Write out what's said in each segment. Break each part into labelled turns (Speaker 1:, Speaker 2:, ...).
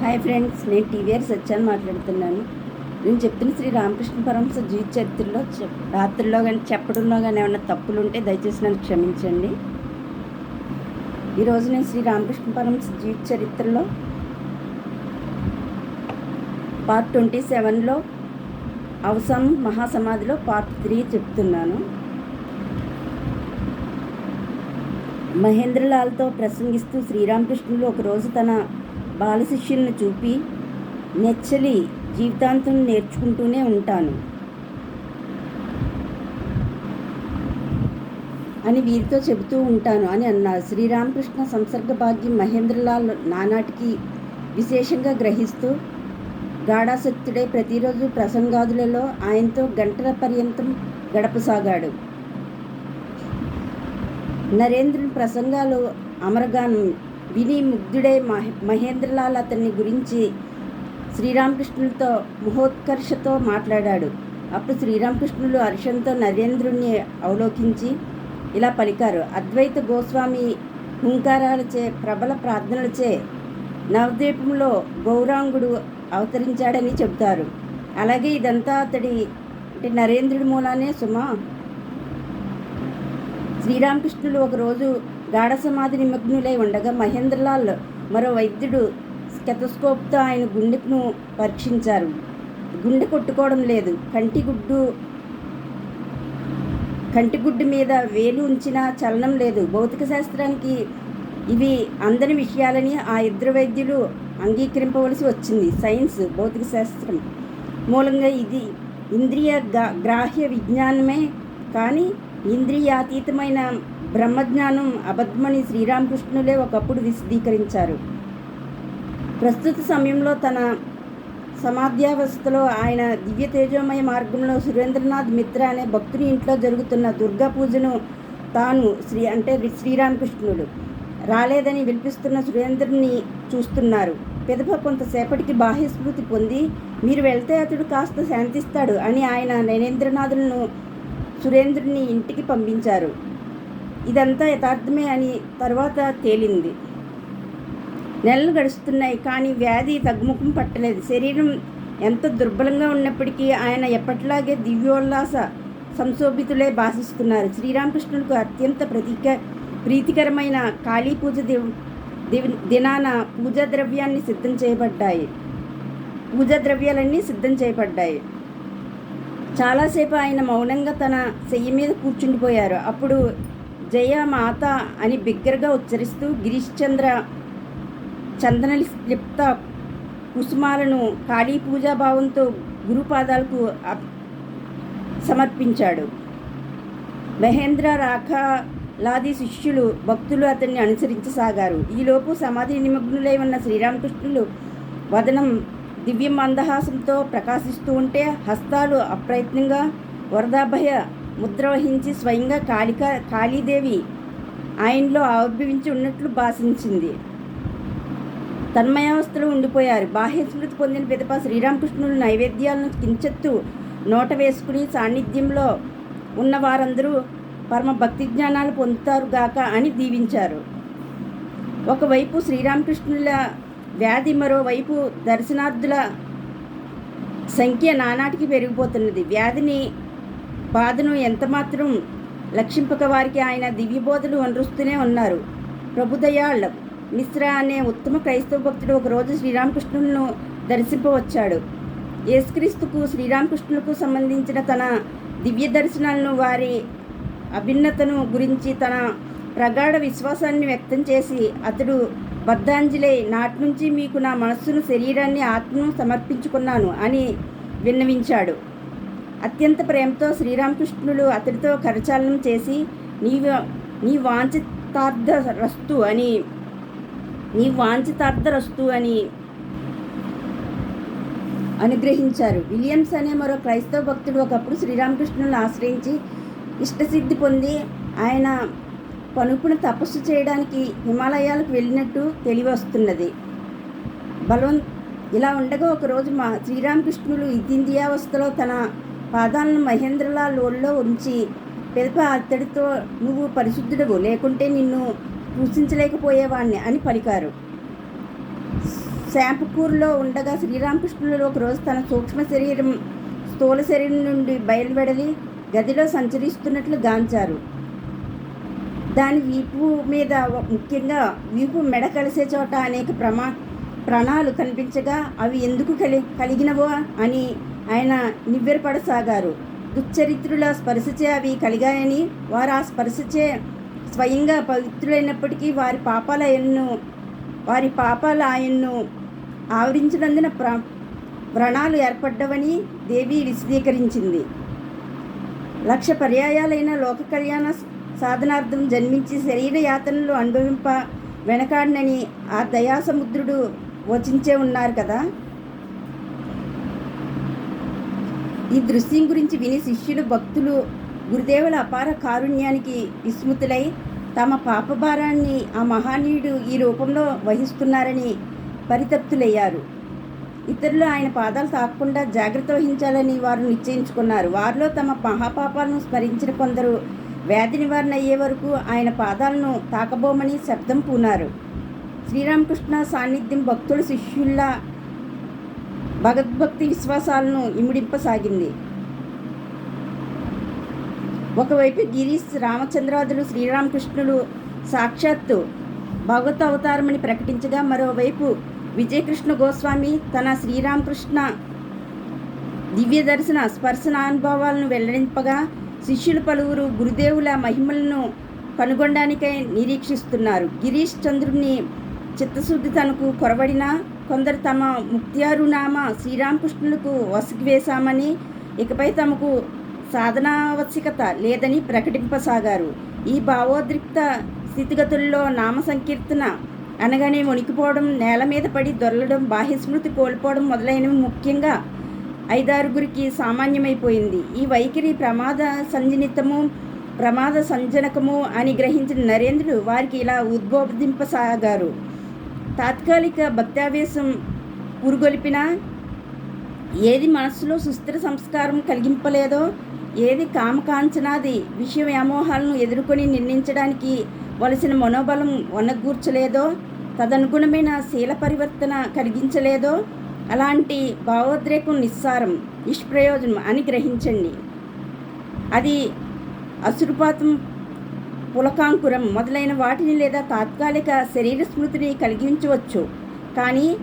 Speaker 1: Hi friends నేను TVR సత్యాన్ని మాట్లాడుతున్నాను. నేను చెప్తున్న శ్రీ రామకృష్ణ పరమస జీవిత చరిత్రలో చెప్- రాత్రిలో కానీ చెప్పడంలో కానీ ఏమైనా తప్పులు ఉంటే దయచేసి నన్ను క్షమించండి. ఈరోజు నేను శ్రీ రామకృష్ణ పరమస జీవిత చరిత్రలో పార్ట్ ట్వంటీ సెవెన్లో అవసరం మహాసమాధిలో పార్ట్ త్రీ చెప్తున్నాను. మహేంద్రలాల్తో ప్రసంగిస్తూ శ్రీరామకృష్ణులు ఒకరోజు తన బాలశిష్యులను చూపి నెచ్చలి జీవితాంతం నేర్చుకుంటూనే ఉంటాను. అని వీరితో చెబుతూ ఉంటాను అని అన్నారు. శ్రీరామకృష్ణ సంసర్గ భాగ్యం మహేంద్రలాల్ నానాటికి విశేషంగా గ్రహిస్తూ గాఢాసక్తుడై ప్రతిరోజు ప్రసంగాదులలో ఆయనతో గంటల పర్యంతం గడపసాగాడు. నరేంద్రుని ప్రసంగాలు అమరగానం విని ముగ్ధుడై మహేంద్రలాల్ అతన్ని గురించి శ్రీరామకృష్ణులతో మహోత్కర్షతో మాట్లాడాడు. అప్పుడు శ్రీరామకృష్ణులు హర్షంతో నరేంద్రుణ్ణి అవలోకించి ఇలా పలికారు. అద్వైత గోస్వామి హుంకారాలచే ప్రబల ప్రార్థనలచే నవద్వీపంలో గౌరాంగుడు అవతరించాడని చెబుతారు. అలాగే ఇదంతా అతడి అంటే నరేంద్రుడి మూలానే సుమా. శ్రీరామకృష్ణులు ఒకరోజు గాఢ సమాధి నిమగ్నులై ఉండగా మహేంద్రలాల్ మరో వైద్యుడు స్టెథోస్కోప్తో ఆయన గుండెను పరీక్షించారు. గుండె కొట్టుకోవడం లేదు. కంటిగుడ్డు కంటిగుడ్డు మీద వేలు ఉంచిన చలనం లేదు. భౌతిక శాస్త్రానికి ఇవి అందని విషయాలని ఆ ఇద్దరు వైద్యులు అంగీకరింపవలసి వచ్చింది. సైన్స్ భౌతిక శాస్త్రం. మూలంగా ఇది ఇంద్రియ గ్రాహ్య విజ్ఞానమే కానీ ఇంద్రియాతీతమైన బ్రహ్మజ్ఞానం అబద్ధమని శ్రీరామకృష్ణులే ఒకప్పుడు విశదీకరించారు. ప్రస్తుత సమయంలో తన సమాధ్యావస్థలో ఆయన దివ్య తేజోమయ మార్గంలో సురేంద్రనాథ్ మిత్ర అనే భక్తుని ఇంట్లో జరుగుతున్న దుర్గా పూజను తాను శ్రీ అంటే శ్రీరామకృష్ణుడు రాలేదని వినిపిస్తున్న సురేంద్రుని చూస్తున్నారు. పెదప కొంతసేపటికి బాహ్య పొంది మీరు వెళ్తే అతడు కాస్త శాంతిస్తాడు అని ఆయన నరేంద్రనాథులను సురేంద్రుని ఇంటికి పంపించారు. ఇదంతా యథార్థమే అని తర్వాత తేలింది. నెలలు గడుస్తున్నాయి కానీ వ్యాధి తగ్గుముఖం పట్టలేదు. శరీరం ఎంత దుర్బలంగా ఉన్నప్పటికీ ఆయన ఎప్పటిలాగే దివ్యోల్లాస సంశోభితులే భాషిస్తున్నారు. శ్రీరామకృష్ణులకు అత్యంత ప్రతీక ప్రీతికరమైన కాళీ పూజ దివ్- దినాన పూజా ద్రవ్యాన్ని సిద్ధం చేయబడ్డాయి. పూజా ద్రవ్యాలన్నీ సిద్ధం చేయబడ్డాయి. చాలాసేపు ఆయన మౌనంగా తన చెయ్యి మీద కూర్చుండిపోయారు. అప్పుడు జయ మాత అని బిగ్గరగా ఉచ్చరిస్తూ గిరీష్ చంద్ర చందన లిప్త కుసుమాలను కాళీ పూజాభావంతో గురుపాదాలకు అప్- సమర్పించాడు. మహేంద్ర రాఖలాది శిష్యులు భక్తులు అతన్ని అనుసరించసాగారు. ఈలోపు సమాధి నిమగ్నులై ఉన్న శ్రీరామకృష్ణులు వదనం దివ్య మందహాసంతో ప్రకాశిస్తూ ఉంటే హస్తాలు అప్రయత్నంగా వరదాభయ ముద్ర వహించి స్వయంగా కాళిక కాళీదేవి ఆయనలో ఆవిర్భవించి ఉన్నట్లు భాషించింది. తన్మయావస్థలో ఉండిపోయారు. బాహ్య స్మృతి పొందిన పిదప శ్రీరామకృష్ణుడు నైవేద్యాలను కించెత్తు నోట వేసుకుని సాన్నిధ్యంలో ఉన్న వారందరూ పరమ భక్తి జ్ఞానాలు పొందుతారు గాక అని దీవించారు. ఒకవైపు శ్రీరామకృష్ణుల వ్యాధి మరోవైపు దర్శనార్థుల సంఖ్య నానాటికి పెరిగిపోతున్నది. వ్యాధిని బాధను ఎంతమాత్రం లక్షింపక వారికి ఆయన దివ్యబోధలు వనరుస్తూనే ఉన్నారు. ప్రభుదయాళ్ మిశ్రా అనే ఉత్తమ క్రైస్తవ భక్తుడు ఒకరోజు శ్రీరామకృష్ణులను దర్శింపవచ్చాడు. యేసుక్రీస్తుకు శ్రీరామకృష్ణులకు సంబంధించిన తన దివ్య దర్శనాలను వారి అభిన్నతను గురించి తన ప్రగాఢ విశ్వాసాన్ని వ్యక్తం చేసి అతడు బద్ధాంజలే నాటి నుంచి మీకు నా మనస్సును శరీరాన్ని ఆత్మను సమర్పించుకున్నాను అని విన్నవించాడు. అత్యంత ప్రేమతో శ్రీరామకృష్ణులు అతడితో కరచాలనం చేసి నీవు నీ వాంఛితార్థ రస్తు అని నీ వాంఛితార్థ రస్తు అని అనుగ్రహించారు. విలియమ్స్ అనే మరో క్రైస్తవ భక్తుడు ఒకప్పుడు శ్రీరామకృష్ణులను ఆశ్రయించి ఇష్టసిద్ధి పొంది ఆయన పనుపున తపస్సు చేయడానికి హిమాలయాలకు వెళ్ళినట్టు తెలివస్తున్నది. బలవంత్ బలవం ఇలా ఉండగా ఒకరోజు మా శ్రీరామకృష్ణులు ఇతిందియావస్థలో తన పాదాలను మహేంద్రలా లోల్లో ఉంచి పిదప అత్తడితో నువ్వు పరిశుద్ధుడవు లేకుంటే నిన్ను సూచించలేకపోయేవాణ్ణి అని పలికారు. శాంపకూరులో ఉండగా శ్రీరామకృష్ణులు ఒకరోజు తన సూక్ష్మ శరీరం స్థూల శరీరం నుండి బయలువెడలి గదిలో సంచరిస్తున్నట్లు గాంచారు. దాని వీపు మీద ముఖ్యంగా వీపు మెడ కలిసే చోట అనేక ప్రమా ప్రాణాలు కనిపించగా అవి ఎందుకు కలి కలిగినవో అని ఆయన నివ్వెరపడసాగారు. దుశ్చరిత్రుల స్పర్శచే అవి కలిగాయని వారు ఆ స్పర్శచే స్వయంగా పవిత్రులైనప్పటికీ వారి పాపాల ఆయన్ను వారి పాపాల ఆయన్ను ఆవరించినందున ప్ర వ్రణాలు ఏర్పడ్డవని దేవి విశదీకరించింది. లక్ష పర్యాయాలైన లోక కళ్యాణ సాధనార్థం జన్మించి శరీర యాతనలు అనుభవింప వెనకాడినని ఆ దయాసముద్రుడు వచించే ఉన్నారు కదా. ఈ దృశ్యం గురించి విని శిష్యులు భక్తులు గురుదేవుల అపార కారుణ్యానికి విస్మృతులై తమ పాపభారాన్ని ఆ మహానీయుడు ఈ రూపంలో వహిస్తున్నారని పరితప్తులయ్యారు. ఇతరులు ఆయన పాదాలు తాకకుండా జాగ్రత్త వహించాలని వారు నిశ్చయించుకున్నారు. వారిలో తమ మహాపాపాలను స్మరించిన కొందరు వ్యాధి నివారణ అయ్యే వరకు ఆయన పాదాలను తాకబోమని శబ్దం పూనారు. శ్రీరామకృష్ణ సాన్నిధ్యం భక్తుల శిష్యుల్లా భగవద్భక్తి విశ్వాసాలను ఇమిడింపసాగింది. ఒకవైపు గిరీష్ రామచంద్రాదులు శ్రీరామకృష్ణులు సాక్షాత్తు భగవత్ అవతారమని ప్రకటించగా మరోవైపు విజయకృష్ణ గోస్వామి తన శ్రీరామకృష్ణ దివ్య దర్శన స్పర్శన అనుభవాలను వెల్లడింపగా శిష్యులు పలువురు గురుదేవుల మహిమలను కనుగొనడానికై నిరీక్షిస్తున్నారు. గిరీష్ చంద్రుని చిత్తశుద్ధి తనకు కొరబడిన కొందరు తమ ముక్త్యారునామ శ్రీరామకృష్ణులకు వసగివేశామని ఇకపై తమకు సాధనావశ్యకత లేదని ప్రకటింపసాగారు. ఈ భావోద్రిక్త స్థితిగతుల్లో నామ సంకీర్తన అనగానే వణికిపోవడం నేల మీద పడి దొరలడం బాహ్యస్మృతి కోల్పోవడం మొదలైనవి ముఖ్యంగా ఐదారుగురికి సామాన్యమైపోయింది. ఈ వైఖరి ప్రమాద సంజనితము ప్రమాద సంజనకము అని గ్రహించిన నరేంద్రుడు వారికి ఇలా ఉద్బోధింపసాగారు. తాత్కాలిక భక్త్యావేశం పురుగొలిపిన ఏది మనస్సులో సుస్థిర సంస్కారం కలిగింపలేదో ఏది కామకాంచనాది విషయ వ్యామోహాలను ఎదుర్కొని నిర్ణయించడానికి వలసిన మనోబలం వనగూర్చలేదో తదనుగుణమైన శీల పరివర్తన కలిగించలేదో అలాంటి భావోద్రేకం నిస్సారం నిష్ప్రయోజనం అని గ్రహించండి. అది అసురుపాతం పులకాంకురం మొదలైన వాటిని లేదా తాత్కాలిక శరీర స్మృతిని కలిగించవచ్చు. కానీ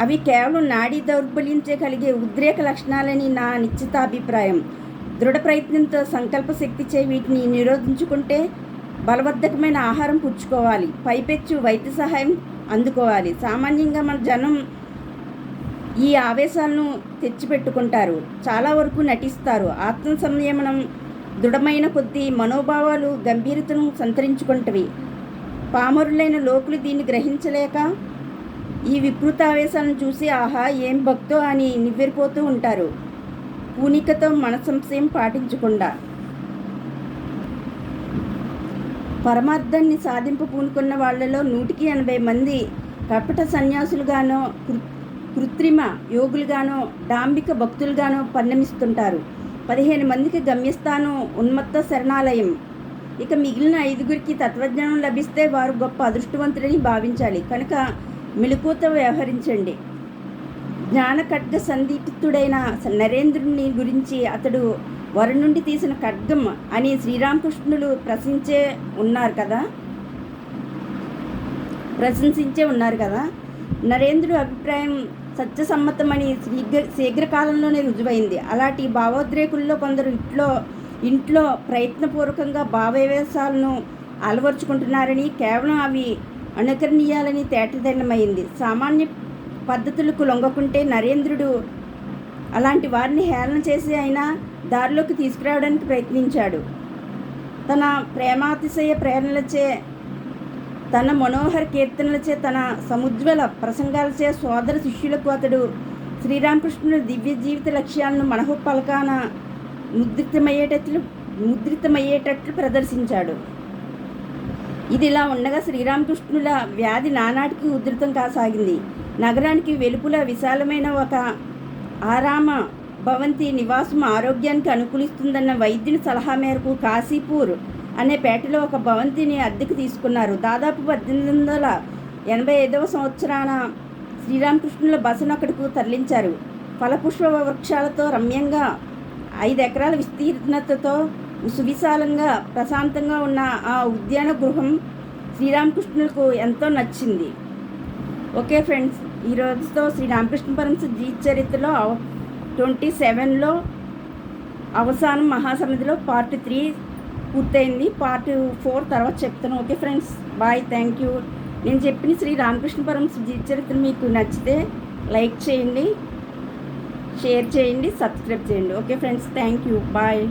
Speaker 1: అవి కేవలం నాడీ దౌర్బల్యంచే కలిగే ఉద్రేక లక్షణాలని నా నిశ్చితాభిప్రాయం. దృఢ ప్రయత్నంతో సంకల్ప శక్తిచే వీటిని నిరోధించుకుంటే బలవర్ధకమైన ఆహారం పుచ్చుకోవాలి. పైపెచ్చు వైద్య సహాయం అందుకోవాలి. సామాన్యంగా మన జనం ఈ ఆవేశాలను తెచ్చిపెట్టుకుంటారు. చాలా వరకు నటిస్తారు. ఆత్మ సంయమనం దృఢమైన కొద్దీ మనోభావాలు గంభీరతను సంతరించుకుంటవి. పామరులైన లోకులు దీన్ని గ్రహించలేక ఈ వికృతావేశాలను చూసి ఆహా ఏం భక్తో అని నివ్వెరిపోతూ ఉంటారు. పూనికతో మన సంశయం పాటించకుండా. పరమార్థాన్ని సాధింపు పూనుకున్న వాళ్ళలో నూటికి ఎనభై మంది కపట సన్యాసులుగానో కృ కృత్రిమ యోగులుగానో డాంబిక భక్తులుగానో పరిణమిస్తుంటారు. పదిహేను మందికి గమ్యస్థానం ఉన్మత్త శరణాలయం. ఇక మిగిలిన ఐదుగురికి తత్వజ్ఞానం లభిస్తే వారు గొప్ప అదృష్టవంతులని భావించాలి. కనుక మెలకువతో వ్యవహరించండి. జ్ఞాన ఖడ్గ సందీప్తుడైన నరేంద్రుని గురించి అతడు వరు నుండి తీసిన ఖడ్గం అని శ్రీరామకృష్ణులు ప్రశంసే ఉన్నారు కదా? ప్రశంసించే ఉన్నారు కదా? నరేంద్రుడు అభిప్రాయం సత్యసమ్మతమని శీఘ్ర శీఘ్రకాలంలోనే రుజువైంది. అలాంటి భావోద్రేకుల్లో కొందరు ఇంట్లో ఇంట్లో ప్రయత్నపూర్వకంగా భావవేశాలను అలవర్చుకుంటున్నారని కేవలం అవి అనుకరణీయాలని తేటతెల్లమైంది సామాన్య పద్ధతులకు లొంగకుంటే నరేంద్రుడు అలాంటి వారిని హేళన చేసి అయినా దారిలోకి తీసుకురావడానికి ప్రయత్నించాడు. తన ప్రేమాతిశయ ప్రేరణలచే తన మనోహర కీర్తనలచే తన సముజ్వల ప్రసంగాలచే సోదర శిష్యులకు అతడు శ్రీరామకృష్ణుని దివ్య జీవిత లక్ష్యాలను మనహు పలకాన ముద్రితమయ్యేటట్లు ముద్రితమయ్యేటట్లు ప్రదర్శించాడు. ఇది ఇలా ఉండగా శ్రీరామకృష్ణుల వ్యాధి నానాటికి ఉధృతం కాసాగింది. నగరానికి వెలుపుల విశాలమైన ఒక ఆరామ భవంతి నివాసం ఆరోగ్యానికి అనుకూలిస్తుందన్న వైద్యుని సలహా మేరకు కాశీపూర్ అనే పేటలో ఒక భవంతిని అద్దెకు తీసుకున్నారు. దాదాపు పద్దెనిమిది వందల ఎనభై ఐదవ సంవత్సరాన శ్రీరామకృష్ణుల బసను అక్కడకు తరలించారు. ఫలపుష్ప వృక్షాలతో రమ్యంగా ఐదు ఎకరాల విస్తీర్ణతతో సువిశాలంగా ప్రశాంతంగా ఉన్న ఆ ఉద్యాన గృహం శ్రీరామకృష్ణులకు ఎంతో నచ్చింది. ఓకే ఫ్రెండ్స్ ఈ రోజుతో శ్రీ రామకృష్ణ పరమశ చరిత్రలో ట్వంటీ సెవెన్లో అవసానం మహాసమిధిలో పార్ట్ త్రీ పూర్తయింది. పార్ట్ ఫోర్ తర్వాత చెప్తాను okay friends bye thank you నేను చెప్పిన శ్రీ రామకృష్ణ పరమశ చరిత్ర మీకు నచ్చితే లైక్ చేయండి షేర్ చేయండి సబ్స్క్రైబ్ చేయండి. Okay friends thank you bye